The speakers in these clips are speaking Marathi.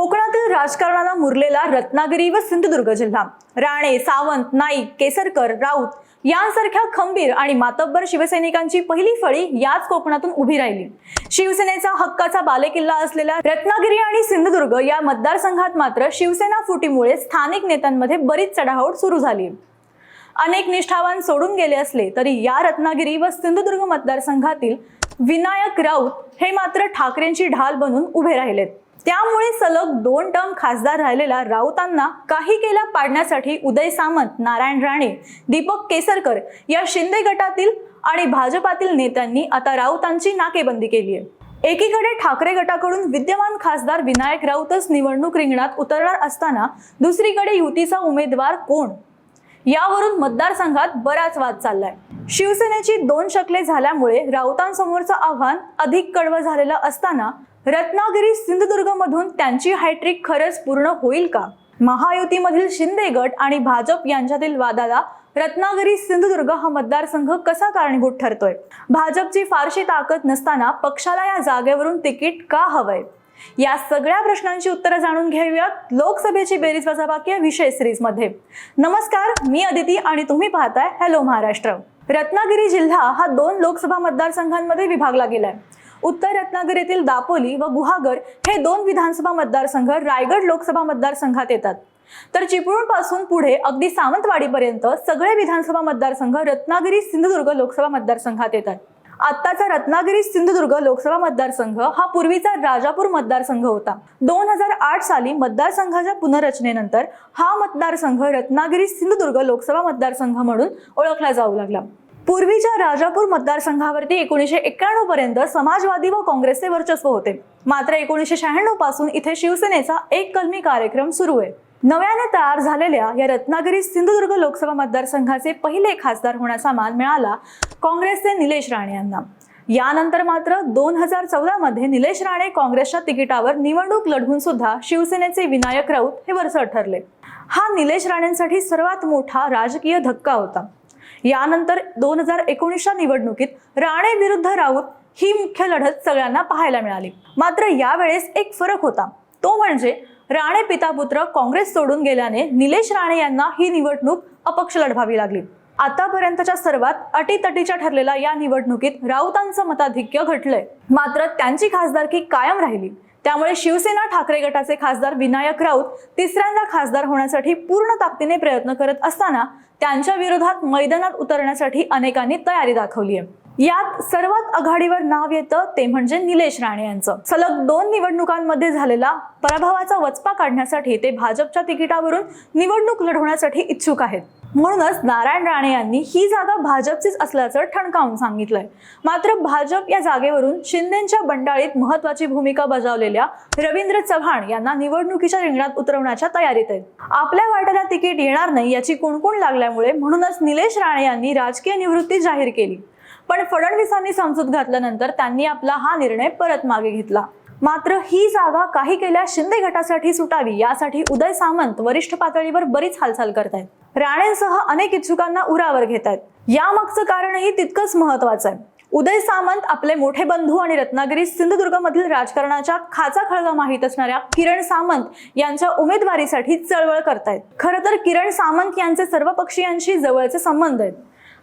कोकणातील राजकारणाला मुरलेला रत्नागिरी व सिंधुदुर्ग जिल्हा. राणे सावंत नाईक केसरकर राऊत यांसारख्या खंबीर आणि मातब्बर शिवसैनिकांची पहिली फळी याच कोकणातून उभी राहिली. शिवसेनेचा हक्काचा बालेकिल्ला असलेल्या रत्नागिरी आणि सिंधुदुर्ग या मतदारसंघात मात्र शिवसेना फुटीमुळे स्थानिक नेत्यांमध्ये बरीच चढाओढ सुरू झाली. अनेक निष्ठावान सोडून गेले असले तरी या रत्नागिरी व सिंधुदुर्ग मतदारसंघातील विनायक राऊत हे मात्र ठाकरेंची ढाल बनून उभे राहिलेत. त्यामुळे सलग दोन टर्म खासदार राहिलेल्या राऊतांना काही केल्या पाडण्यासाठी उदय सामंत नारायण राणे दीपक केसरकर या शिंदे गटातील आणि भाजपातील नेत्यांनी आता राऊतांची नाकेबंदी केली आहे. एकीकडे ठाकरे गटाकडून विद्यमान खासदार विनायक राऊतच निवडणूक रिंगणात उतरणार असताना दुसरीकडे युतीचा उमेदवार कोण? यावरून मतदारसंघात बराच वाद चाललाय. शिवसेनेची दोन शकले झाल्यामुळे राऊतांसमोरचं आव्हान अधिक कडवं झालेलं असताना रत्नागिरी सिंधुदुर्ग मधून त्यांची हायट्रिक खरंच पूर्ण होईल का? महायुतीमधील शिंदे गट आणि भाजप यांच्यातील वादाला रत्नागिरी सिंधुदुर्ग हा मतदारसंघ कसा कारणीभूत ठरतोय? भाजपची फारशी ताकद नसताना पक्षाला या जागेवरून तिकीट का हवंय? या सगळ्या प्रश्नांची उत्तरं जाणून घेऊयात लोकसभेची बेरीज वजाबाकी या विषय सिरीजमध्ये नमस्कार मी अदिती आणि तुम्ही पाहताय हॅलो महाराष्ट्र रत्नागिरी जिल्हा हा दोन लोकसभा मतदारसंघांमध्ये विभागला गेलाय. उत्तर रत्नागिरीतील दापोली व गुहागर हे दोन विधानसभा मतदारसंघ रायगड लोकसभा मतदारसंघात येतात. तर चिपळूणपासून पुढे अगदी सावंतवाडीपर्यंत सगळे विधानसभा मतदारसंघ रत्नागिरी सिंधुदुर्ग लोकसभा मतदारसंघात येतात. आत्ताचा रत्नागिरी सिंधुदुर्ग लोकसभा मतदारसंघ हा पूर्वीचा राजापूर मतदारसंघ होता. दोन हजार आठ साली मतदारसंघाच्या पुनर्रचनेनंतर हा मतदारसंघ रत्नागिरी सिंधुदुर्ग लोकसभा मतदारसंघ म्हणून ओळखला जाऊ लागला. पूर्वीच्या राजापूर मतदारसंघावरती एकोणीसशे एक्क्याण्णव पर्यंत समाजवादी व काँग्रेसचे वर्चस्व होते. मात्र एकोणीसशे शहाण्णवपासून इथे शिवसेनेचा एक कलमी कार्यक्रम सुरू आहे. नव्याने तयार झालेल्या या रत्नागिरी सिंधुदुर्ग लोकसभा मतदारसंघाचे पहिले खासदार होण्याचा मान मिळाला काँग्रेसचे निलेश राणे यांना. यानंतर मात्र दोन हजार चौदा मध्ये निलेश राणे काँग्रेसच्या तिकिटावर निवडणूक लढवून सुद्धा शिवसेनेचे विनायक राऊत हे वरचढ ठरले. हा निलेश राणेंसाठी सर्वात मोठा राजकीय धक्का होता. यानंतर दोन हजार एकोणीसच्या निवडणुकीत राणे विरुद्ध राऊत ही मुख्य लढत सगळ्यांना पाहायला मिळाली. मात्र यावेळेस एक फरक होता. तो म्हणजे राणे पितापुत्र काँग्रेस सोडून गेल्याने निलेश राणे यांना ही निवडणूक अपक्ष लढवावी लागली. आतापर्यंतच्या सर्वात अटीतटीच्या ठरलेल्या या निवडणुकीत राऊतांचं मताधिक्य घटलंय. मात्र त्यांची खासदारकी कायम राहिली. त्यामुळे शिवसेना ठाकरे गटाचे खासदार विनायक राऊत तिसऱ्यांदा खासदार होण्यासाठी पूर्ण ताकदीने प्रयत्न करत असताना त्यांच्या विरोधात मैदानात उतरण्यासाठी अनेकांनी तयारी दाखवली आहे. यात सर्वात आघाडीवर नाव येतं ते म्हणजे निलेश राणे यांचं. सलग दोन निवडणुकांमध्ये झालेला पराभवाचा वचपा काढण्यासाठी ते भाजपच्या तिकिटावरून निवडणूक लढवण्यासाठी इच्छुक आहेत. म्हणूनच नारायण राणे यांनी ही जागा भाजपचीच असल्याचं ठणकावून सांगितलंय. मात्र भाजप या जागेवरून शिंदेच्या बंडाळीत महत्वाची भूमिका बजावलेल्या रवींद्र चव्हाण यांना निवडणुकीच्या रिंगणात उतरवण्याच्या तयारीत आहेत. आपल्या वाट्याला तिकीट येणार नाही याची कुणकुण लागल्यामुळे म्हणूनच निलेश राणे यांनी राजकीय निवृत्ती जाहीर केली. पण फडणवीसांनी समजूत घातल्यानंतर त्यांनी आपला हा निर्णय परत मागे घेतला. मात्र ही जागा काही केल्या शिंदे गटासाठी सुटावी यासाठी उदय सामंत वरिष्ठ पातळीवर बरीच हालचाल करतायत. राणेंसह अनेक इच्छुकांना उरावर घेत आहेत यामागचं कारणही तितकंच महत्वाचं आहे. उदय सामंत आपले मोठे बंधू आणि रत्नागिरी सिंधुदुर्गमधील राजकारणाच्या खाचा खळगा माहीत असणाऱ्या किरण सामंत यांच्या उमेदवारीसाठी चळवळ करतायत. खरं तर किरण सामंत यांचे सर्व पक्षीयांशी जवळचे संबंध आहेत.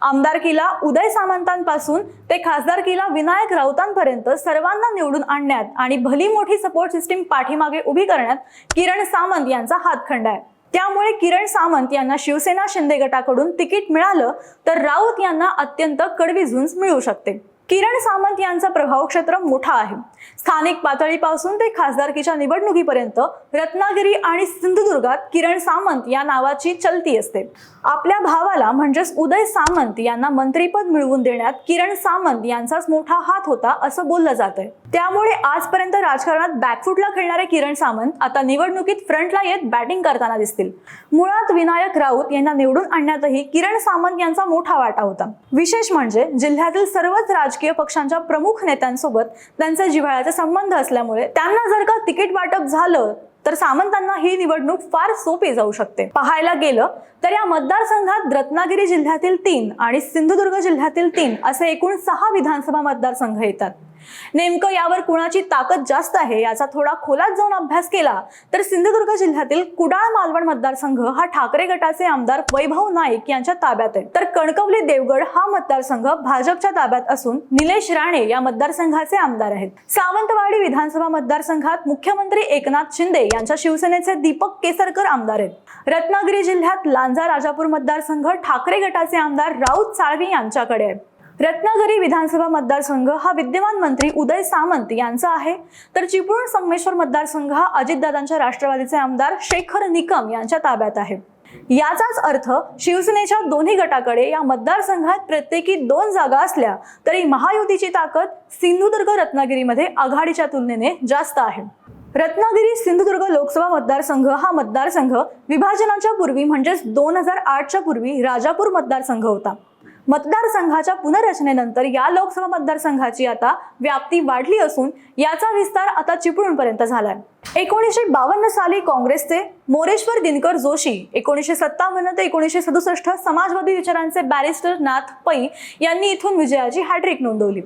आमदारकीला उदय सामंतांपासून ते खासदारकीला विनायक राऊतांपर्यंत सर्वांना निवडून आणण्यात आणि भली मोठी सपोर्ट सिस्टीम पाठीमागे उभी करण्यात किरण सामंत यांचा हातखंड आहे. त्यामुळे किरण सामंत यांना शिवसेना शिंदे गटाकडून तिकीट मिळालं तर राऊत यांना अत्यंत कडवी झुंज मिळू शकते. किरण सामंत यांचा प्रभाव क्षेत्र मोठा आहे. स्थानिक पातळीपासून ते खासदारकीच्या निवडणुकीपर्यंत रत्नागिरी आणि सिंधुदुर्गात किरण सामंत या नावाची चलती असते. आपल्या भावाला म्हणजेच उदय सामंत यांना मंत्रीपद मिळवून देण्यात किरण सामंत यांचाच मोठा हात होता असं बोललं जात आहे त्यामुळे आजपर्यंत राजकारणात बॅकफुटला खेळणारे किरण सामंत आता निवडणुकीत फ्रंटला येत बॅटिंग करताना दिसतील. मुळात विनायक राऊत यांना निवडून आणण्यातही किरण सामंत यांचा मोठा वाटा होता. विशेष म्हणजे जिल्ह्यातील सर्वच राजकीय पक्षांच्या प्रमुख नेत्यांसोबत त्यांचे जिव्हाळ्याचे संबंध असल्यामुळे त्यांना जर का तिकीट वाटप झालं तर सामंतांना ही निवडणूक फार सोपी जाऊ शकते. पाहायला गेलं तर या मतदारसंघात रत्नागिरी जिल्ह्यातील तीन आणि सिंधुदुर्ग जिल्ह्यातील तीन असे एकूण सहा विधानसभा मतदारसंघ येतात. नेमकं यावर कुणाची ताकद जास्त आहे याचा थोडा खोलात जाऊन अभ्यास केला तर सिंधुदुर्ग जिल्ह्यातील कुडाळ मालवण मतदारसंघ हा ठाकरे गटाचे आमदार वैभव नाईक यांच्या ताब्यात आहे. तर कणकवली देवगड हा मतदारसंघ भाजपच्या ताब्यात असून निलेश राणे या मतदारसंघाचे आमदार आहेत. सावंतवाडी विधानसभा मतदारसंघात मुख्यमंत्री एकनाथ शिंदे यांच्या शिवसेनेचे दीपक केसरकर आमदार आहेत. रत्नागिरी जिल्ह्यात लांजा राजापूर मतदारसंघ ठाकरे गटाचे आमदार राऊत साळवी यांच्याकडे आहे. रत्नागिरी विधानसभा मतदारसंघ हा विद्यमान मंत्री उदय सामंत यांचा आहे. तर चिपळूण संगमेश्वर मतदारसंघ हा अजितदादांच्या राष्ट्रवादीचे आमदार शेखर निकम यांच्या ताब्यात आहे. याचाच अर्थ शिवसेनेच्या दोन्ही गटाकडे या मतदारसंघात प्रत्येकी दोन जागा असल्या तरी महायुतीची ताकद सिंधुदुर्ग रत्नागिरीमध्ये आघाडीच्या तुलनेने जास्त आहे. रत्नागिरी सिंधुदुर्ग लोकसभा मतदारसंघ हा मतदारसंघ विभाजनाच्या पूर्वी म्हणजेच दोन हजार आठच्या पूर्वी राजापूर मतदारसंघ होता. मतदारसंघाच्या पुनर्रचनेनंतर या लोकसभा मतदारसंघाची आता व्याप्ती वाढली असून याचा विस्तार आता चिपळूणपर्यंत झालाय. एकोणीसशे बावन्न साली काँग्रेसचे मोरेश्वर दिनकर जोशी एकोणीसशे सत्तावन्न ते एकोणीसशे सदुसष्ट समाजवादी विचारांचे बॅरिस्टर नाथ पै यांनी इथून विजयाची हॅट्रिक नोंदवली.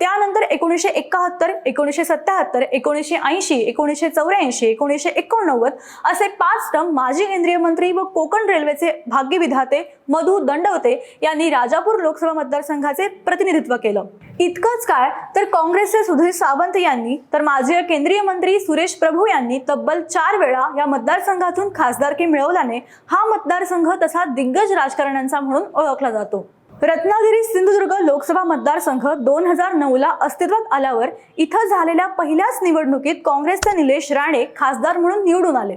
त्यानंतर एकोणीसशे एकाहत्तर एकोणीसशे सत्याहत्तर एकोणीसशे ऐंशी एकोणीसशे चौऱ्याऐंशी एकोणीसशे एकोणनव्वद असे पाच टर्म माजी केंद्रीय मंत्री व कोकण रेल्वेचे भाग्यविधाते मधु दंडवते यांनी राजापूर लोकसभा मतदारसंघाचे प्रतिनिधित्व केलं. इतकंच काय? तर काँग्रेसचे सुधीर सावंत यांनी तर माजी केंद्रीय मंत्री सुरेश प्रभू यांनी तब्बल चार वेळा या मतदारसंघातून खासदारकी मिळवल्याने हा मतदारसंघ तसा दिग्गज राजकारण्यांचा म्हणून ओळखला जातो. रत्नागिरी सिंधुदुर्ग लोकसभा मतदारसंघ दोन हजार नऊला अस्तित्वात आल्यावर इथं झालेल्या पहिल्याच निवडणुकीत काँग्रेसचे निलेश राणे खासदार म्हणून निवडून आले.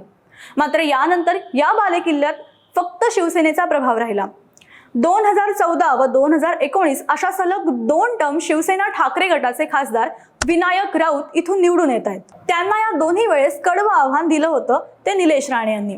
मात्र यानंतर या बालेकिल्ल्यात फक्त शिवसेनेचा प्रभाव राहिला. दोन हजार चौदा व दोन हजार एकोणीस अशा सलग दोन टर्म शिवसेना ठाकरे गटाचे खासदार विनायक राऊत इथून निवडून येत आहेत. त्यांना या दोन्ही वेळेस कडवं आव्हान दिलं होतं ते निलेश राणे यांनी.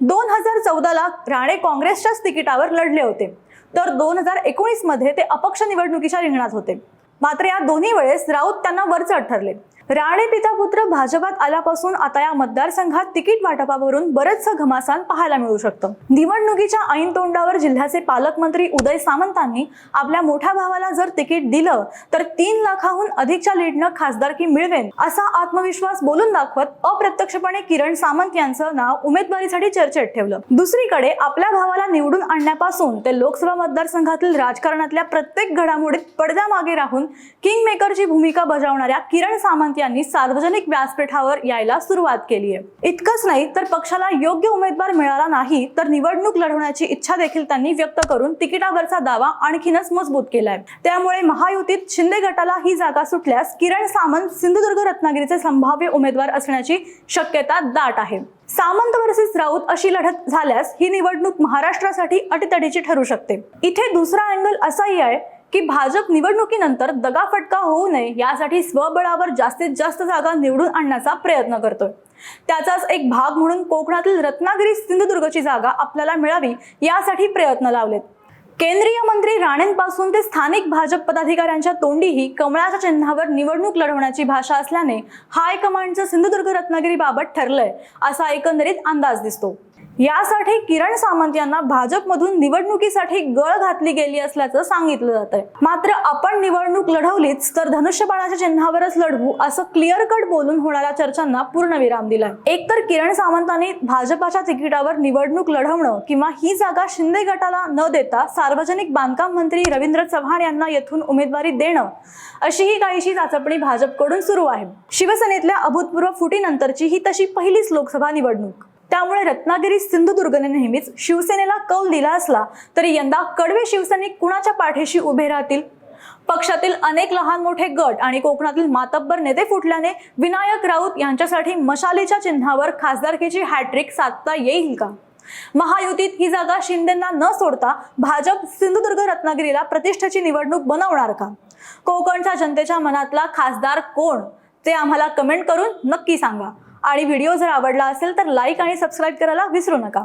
दोन हजार चौदाला राणे काँग्रेसच्याच तिकिटावर लढले होते. तर दोन हजार एकोणीसमध्ये ते अपक्ष निवडणुकीच्या रिंगणात होते. मात्र या दोन्ही वेळेस राऊत त्यांना वरचढ ठरले. राणे पिता पुत्र भाजपात आल्यापासून आता या मतदारसंघात तिकीट वाटपावरून बरेचसं घमासान पाहायला मिळू शकतं. निवडणुकीच्या ऐन तोंडावर जिल्ह्याचे पालकमंत्री उदय सामंतांनी आपल्या मोठ्या भावाला जर तिकीट दिलं तर तीन लाखाहून अधिकच्या लीडनं खासदारकी मिळवेन असा आत्मविश्वास बोलून दाखवत अप्रत्यक्षपणे किरण सामंत यांचं नाव उमेदवारीसाठी चर्चेत ठेवलं. दुसरीकडे आपल्या भावाला निवडून आणण्यापासून ते लोकसभा मतदारसंघातील राजकारणातल्या प्रत्येक घडामोडीत पडद्यामागे राहून किंग मेकरची भूमिका बजावणाऱ्या किरण सामंत यांनी सार्वजनिक व्यासपीठावर यायला सुरुवात केली आहे इतकंच नाही तर पक्षाला योग्य उमेदवार मिळाला नाही तर निवडणूक लढवण्याची इच्छा देखील त्यांनी व्यक्त करून तिकिटावरचा दावा आणखीनच मजबूत केलाय. त्यामुळे महायुतीत शिंदे गटाला ही जागा सुटल्यास किरण सामंत सिंधुदुर्ग रत्नागिरीचे संभाव्य उमेदवार असण्याची शक्यता दाट आहे. सामंत वर्सेस राऊत अशी लढत झाल्यास ही निवडणूक महाराष्ट्रासाठी अटीतटीची ठरू शकते. इथे दुसरा अँगल असाही आहे की भाजप निवडणुकीनंतर दगाफटका होऊ नये यासाठी स्वबळावर जास्तीत जास्त जागा निवडून आणण्याचा प्रयत्न करतोय. त्याचाच एक भाग म्हणून कोकणातील रत्नागिरी सिंधुदुर्गची जागा आपल्याला मिळावी यासाठी प्रयत्न लावलेत. केंद्रीय मंत्री राणेंपासून ते स्थानिक भाजप पदाधिकाऱ्यांच्या तोंडीही कमळाच्या चिन्हावर निवडणूक लढवण्याची भाषा असल्याने हायकमांडचं सिंधुदुर्ग रत्नागिरीबाबत ठरलंय असा एकंदरीत अंदाज दिसतो. यासाठी किरण सामंत यांना भाजपमधून निवडणुकीसाठी गळ घातली गेली असल्याचं सांगितलं जात आहे मात्र आपण निवडणूक लढवलीच तर धनुष्यबाणाच्या चिन्हावरच लढवू असं क्लिअर कट बोलून होणाऱ्या चर्चांना पूर्णविराम दिलाय. एकतर किरण सामंतांनी भाजपाच्या तिकिटावर निवडणूक लढवणं किंवा ही जागा शिंदे गटाला न देता सार्वजनिक बांधकाम मंत्री रवींद्र चव्हाण यांना येथून उमेदवारी देणं अशी ही काहीशी चाचपणी भाजपकडून सुरू आहे. शिवसेनेतल्या अभूतपूर्व फुटीनंतरची ही तशी पहिलीच लोकसभा निवडणूक. त्यामुळे रत्नागिरी सिंधुदुर्गने नेहमीच शिवसेनेला कौल दिला असला तरी यंदा कडवे शिवसैनिक कुणाच्या पाठीशी उभे राहतील? पक्षातील अनेक लहान मोठे गट आणि कोकणातील मातब्बर नेते फुटल्याने विनायक राऊत यांच्यासाठी मशालीच्या चिन्हावर खासदारकीची हॅट्रिक साधता येईल का? महायुतीत ही जागा शिंदेना न सोडता भाजप सिंधुदुर्ग रत्नागिरीला प्रतिष्ठेची निवडणूक बनवणार का? कोकणच्या जनतेच्या मनातला खासदार कोण? ते आम्हाला कमेंट करून नक्की सांगा. आणि व्हिडिओ जर आवडला असेल तर लाईक आणि सबस्क्राईब करायला विसरू नका.